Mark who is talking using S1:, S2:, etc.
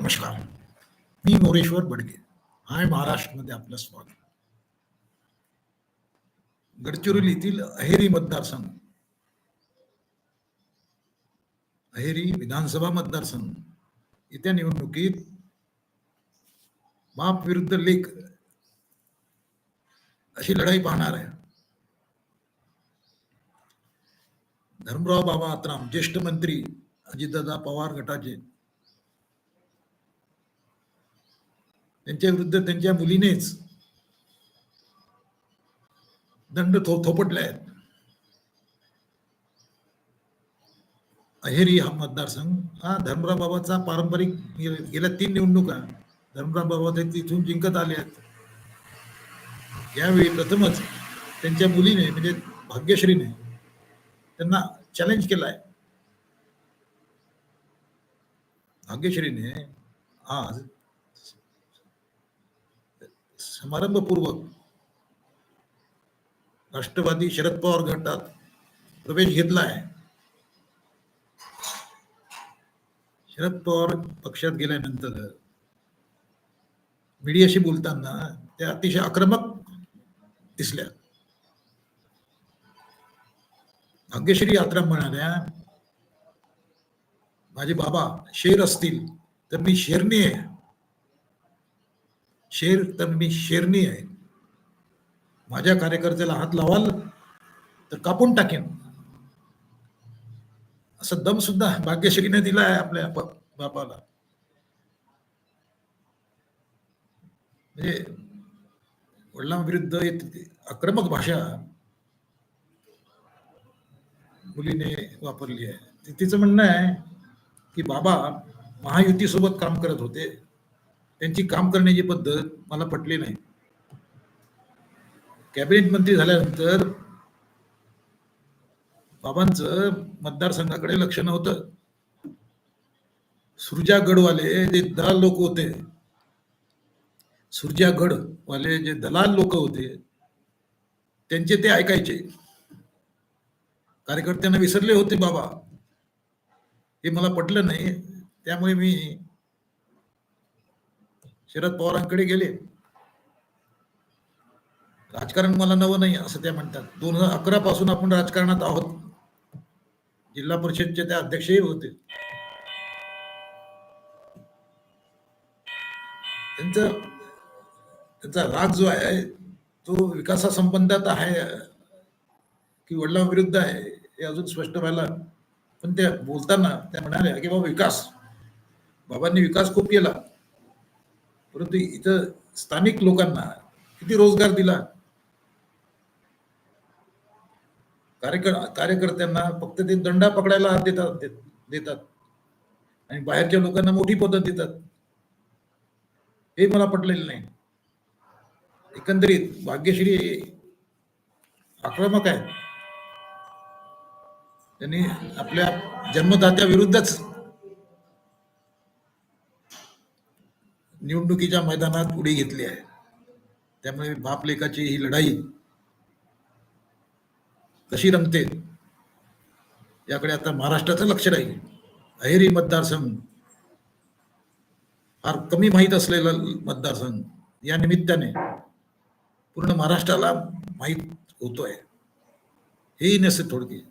S1: नमस्कार. मी मोरेश्वर बडगे. हाय महाराष्ट्रमध्ये आपलं स्वागत. गडचिरोलीतील अहेरी मतदारसंघ. अहेरी विधानसभा मतदारसंघ. येत्या निवडणुकीत बाप विरुद्ध लेख. अशी लढाई पाहणार आहे. धर्मराव बाबा आत्राम ज्येष्ठ मंत्री अजितदादा पवार गटाचे. त्यांच्या विरुद्ध त्यांच्या मुलीनेच दंड थो थोपटले आहेत अहेरी हा मतदारसंघ हा धर्मराव बाबाचा पारंपरिक गेल्या तीन निवडणुका धर्मराव बाबा ते तिथून जिंकत आले आहेत. यावेळी प्रथमच त्यांच्या मुलीने म्हणजे भाग्यश्रीने त्यांना चॅलेंज केलाय. भाग्यश्रीने आज समारंभपूर्वक. राष्ट्रवादी शरद पवार गटात प्रवेश घेतला आहे शरद पवार पक्षात गेल्यानंतर मीडियाशी बोलताना त्या अतिशय आक्रमक दिसल्या. भाग्यश्री यात्रा म्हणाल्या माझे बाबा शेर असतील तर मी शेरणी आहे. शेर तर मी शेरणी आहे. माझ्या कार्यकर्त्याला हात लावाल तर कापून टाकेन. असं दम सुद्धा भाग्यश्रीने दिला आहे आपल्या बापाला. म्हणजे वडिलांविरुद्ध आक्रमक भाषा मुलीने वापरली आहे. तिचं म्हणणं आहे की बाबा महायुतीसोबत काम करत होते. त्यांची काम करण्याची पद्धत मला पटली नाही. कॅबिनेट मंत्री झाल्यानंतर बाबांचं मतदारसंघाकडे लक्ष नव्हतं. सुरजा गडवाले जे दलाल लोक होते सुरजा गड वाले जे दलाल लोक होते त्यांचे ते ऐकायचे. कार्यकर्त्यांना विसरले होते बाबा. हे मला पटलं नाही त्यामुळे मी शरद पवारांकडे गेले. राजकारण मला नवं नाही असं त्या म्हणतात. दोन हजार अकरा पासून आपण राजकारणात आहोत. जिल्हा परिषदचे त्या अध्यक्षही होते. त्यांचा त्यांचा राग जो आहे तो विकासासंबंधात आहे की वडिलांविरुद्ध आहे हे अजून स्पष्ट व्हायला. पण त्या बोलताना त्या म्हणाल्या की बाबा विकास. बाबांनी विकास खूप केला. परंतु इथं स्थानिक लोकांना किती रोजगार दिला? कार्यकर कार्यकर्त्यांना फक्त ते दंडा पकडायला हात देतात देतात. आणि बाहेरच्या लोकांना मोठी पद्धत देतात. हे मला पटलेलं नाही. एकंदरीत भाग्यश्री आक्रमक आहेत. त्यांनी आपल्या जन्मदात्या विरुद्धच निवडणुकीच्या मैदानात उडी घेतली आहे. त्यामुळे बापलेखाची ही लढाई कशी रंगते याकडे आता महाराष्ट्राचं लक्ष राहील. अहेरी मतदारसंघ फार कमी माहीत असलेला मतदारसंघ या निमित्ताने पूर्ण महाराष्ट्राला माहीत होतोय. हेही नसे थोडकी.